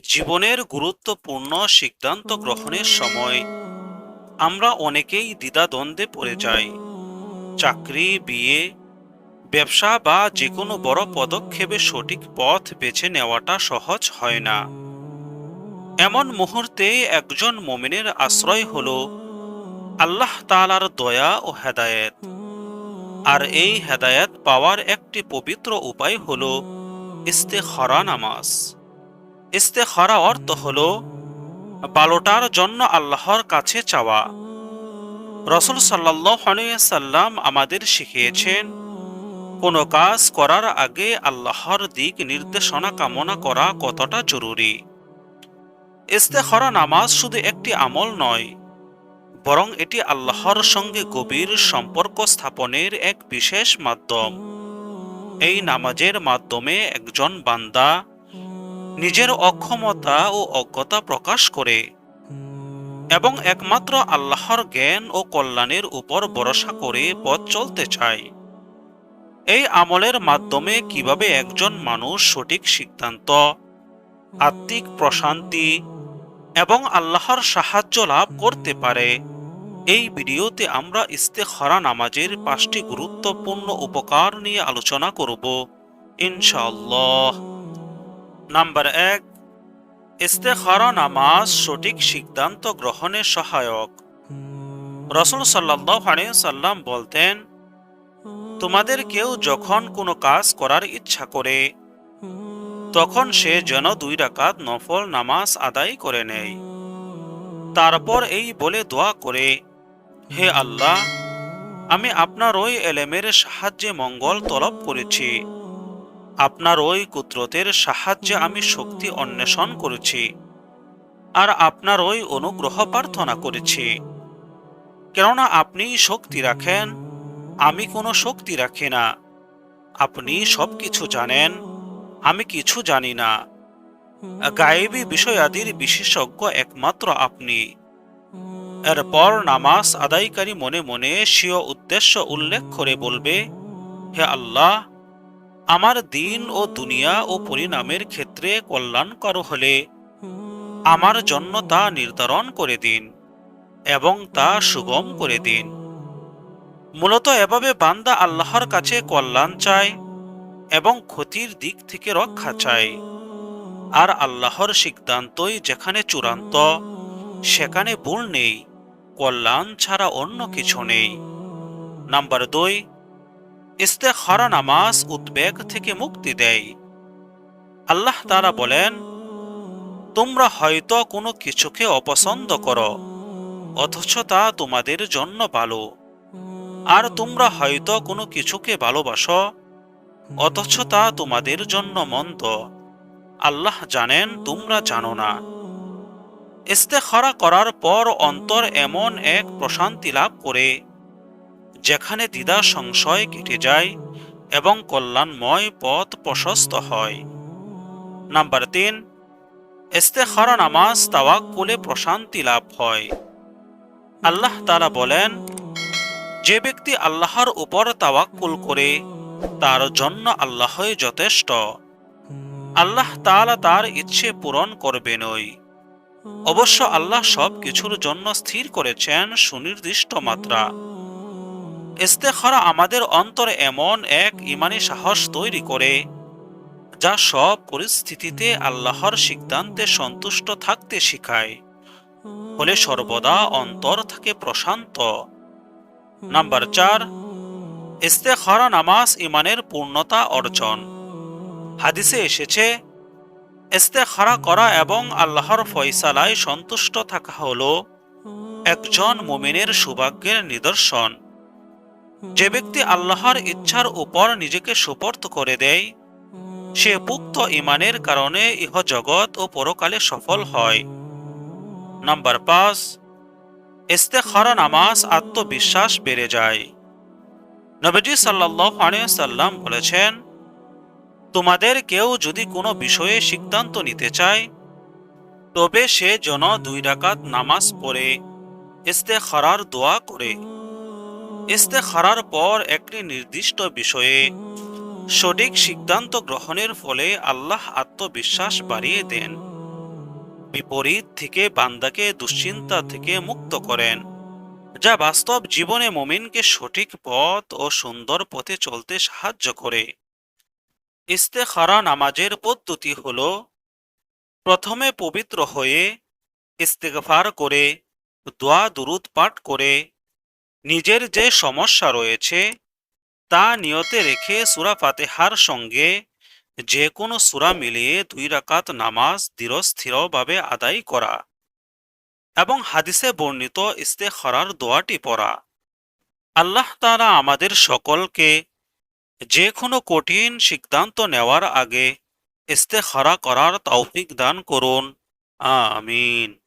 জীবনের গুরুত্বপূর্ণ সিদ্ধান্ত গ্রহণের সময় আমরা অনেকেই দ্বিধাদ্বন্দ্বে পড়ে যাই। চাকরি, বিয়ে, ব্যবসা বা যে কোনো বড় পদক্ষেপে সঠিক পথ বেছে নেওয়াটা সহজ হয় না। এমন মুহূর্তে একজন মোমিনের আশ্রয় হল আল্লাহ তালার দয়া ও হেদায়েত। আর এই হেদায়েত পাওয়ার একটি পবিত্র উপায় হল ইস্তেখরা নামাজ। ইস্তেখরা অর্থ হল বালোটার জন্য আল্লাহর কাছে চাওয়া। রসুল সাল্লাম আমাদের শিখিয়েছেন, কোনো কাজ করার আগে আল্লাহর দিক নির্দেশনা কামনা করা কতটা জরুরি। ইস্তেখরা নামাজ শুধু একটি আমল নয়, বরং এটি আল্লাহর সঙ্গে গভীর সম্পর্ক স্থাপনের এক বিশেষ মাধ্যম। এই নামাজের মাধ্যমে একজন বান্দা নিজের অক্ষমতা ও অজ্ঞতা প্রকাশ করে। এবং একমাত্র আল্লাহর জ্ঞান ও কল্যাণের উপর ভরসা করে পথ চলতে চায়। এই আমলের মাধ্যমে কীভাবে একজন মানুষ সঠিক সিদ্ধান্ত, আত্মিক প্রশান্তি এবং আল্লাহর সাহায্য লাভ করতে পারে, এই ভিডিওতে আমরা ইস্তেখরা নামাজের পাঁচটি গুরুত্বপূর্ণ উপকার নিয়ে আলোচনা করব। ইনশাআল্লাহ। নাম্বার এক, ইস্তেখরা নামাজ সঠিক সিদ্ধান্ত গ্রহণে সহায়ক। রসুল সাল্লাহ সাল্লাম বলতেন, তোমাদের কেউ যখন কোনো কাজ করার ইচ্ছা করে, তখন সে যেন দুই রাকাত নফল নামাজ আদায় করে নেয়। তারপর এই বলে দোয়া করে, হে আল্লাহ, আমি আপনার ওই এলেমের সাহায্যে মঙ্গল তলব করেছি। আপনার ওই কুদরতের সাহায্যে আমি শক্তি অন্বেষণ করেছি, আর আপনার ওই অনুগ্রহ প্রার্থনা করেছি। কেননা আপনি শক্তি রাখেন, আমি কোনো শক্তি রাখি না। আপনি সব কিছু জানেন, আমি কিছু জানি না। গায়েবী বিষয়াদির বিশেষজ্ঞ একমাত্র আপনি। এরপর নামাজ আদায়কারী মনে মনে স্বীয় উদ্দেশ্য উল্লেখ করে বলবে, হে আল্লাহ আমার দিন ও দুনিয়া ও পরিণামের ক্ষেত্রে কল্যাণকর হলে আমার জন্য তা নির্ধারণ করে দিন এবং তা সুগম করে দিন। মূলত এভাবে বান্দা আল্লাহর কাছে কল্যাণ চায় এবং ক্ষতির দিক থেকে রক্ষা চায়। আর আল্লাহর সিদ্ধান্তই যেখানে চূড়ান্ত, সেখানে ভুল নেই, কল্যাণ ছাড়া অন্য কিছু নেই। নাম্বার দুই ইস্তেখারা নামাজ উদ্বেগ থেকে মুক্তি দেয়। আল্লাহ তারা বলেন, তোমরা হয়তো কোনো কিছুকে অপছন্দ করো, অথচ তা তোমাদের জন্য ভালো। আর তোমরা হয়তো কোনো কিছুকে ভালোবাসো, অথচ তা তোমাদের জন্য মন্দ। আল্লাহ জানেন, তোমরা জানো না। ইস্তেখরা করার পর অন্তর এমন এক প্রশান্তি লাভ করে। যেখানে দ্বিধা সংশয় কেটে যায় এবং কল্যাণময় পথ প্রশস্ত হয়। নাম্বার তিন, ইস্তেখরা নামাজ তাওয়াক্কুলে প্রশান্তি লাভ হয়। আল্লাহ তারা বলেন, যে ব্যক্তি আল্লাহর উপর তাওয়াক্কুল করে, তার জন্য আল্লাহই যথেষ্ট। আল্লাহ তাআলা তার ইচ্ছে পূরণ করবেনই অবশ্য আল্লাহ সব কিছুর জন্য স্থির করেছেন সুনির্দিষ্ট মাত্রা। ইস্তেখরা আমাদের অন্তরে এমন এক ইমানি সাহস তৈরি করে, যা সব পরিস্থিতিতে আল্লাহর সিদ্ধান্তে সন্তুষ্ট থাকতে শিখায়। ফলে সর্বদা অন্তর থাকে প্রশান্ত। নাম্বার চার, ইস্তেখরা নামাজ ইমানের পূর্ণতা অর্জন। হাদিসে এসেছে, ইস্তেখারা করা এবং আল্লাহর ফয়সালায় সন্তুষ্ট থাকা হল একজন মুমিনের সৌভাগ্যের নিদর্শন। যে ব্যক্তি আল্লাহর ইচ্ছার উপর নিজেকে সুপর্ত করে দেয়, সে পুক্ত ইমানের কারণে ইহ জগৎ ও পরকালে সফল হয়। নাম্বার পাঁচ, ইস্তেখারা নামাজ আত্মবিশ্বাস বেড়ে যায়। নবীজি সাল্লাহ সাল্লাম বলেছেন, তোমাদের কেউ যদি কোনো বিষয়ে সিদ্ধান্ত নিতে চায়, তবে সে যেন দুই ডাকাত নামাজ পড়ে ইস্তে খরার দোয়া করে। ইস্তে খরার পর একটি নির্দিষ্ট বিষয়ে সঠিক সিদ্ধান্ত গ্রহণের ফলে আল্লাহ আত্মবিশ্বাস বাড়িয়ে দেন। বিপরীত থেকে বান্দাকে দুশ্চিন্তা থেকে মুক্ত করেন, যা বাস্তব জীবনে মুমিনকে সঠিক পথ ও সুন্দর পথে চলতে সাহায্য করে। ইস্তেখারা নামাজের পদ্ধতি হল, প্রথমে পবিত্র হয়ে ইস্তেগফার করে, দোয়া দুরুদ পাঠ করে নিজের যে সমস্যা রয়েছে, তা নিয়তে রেখে সুরা ফাতেহার সঙ্গে যে কোনো সুরা মিলিয়ে দুই রাকাত নামাজ ধীরস্থিরভাবে আদায় করা এবং হাদিসে বর্ণিত ইস্তেখরার দোয়াটি পড়া। আল্লাহ তাআলা আমাদের সকলকে যে কোনো কঠিন সিদ্ধান্ত নেওয়ার আগে ইস্তেখরা করার তৌফিক দান করুন। আমিন।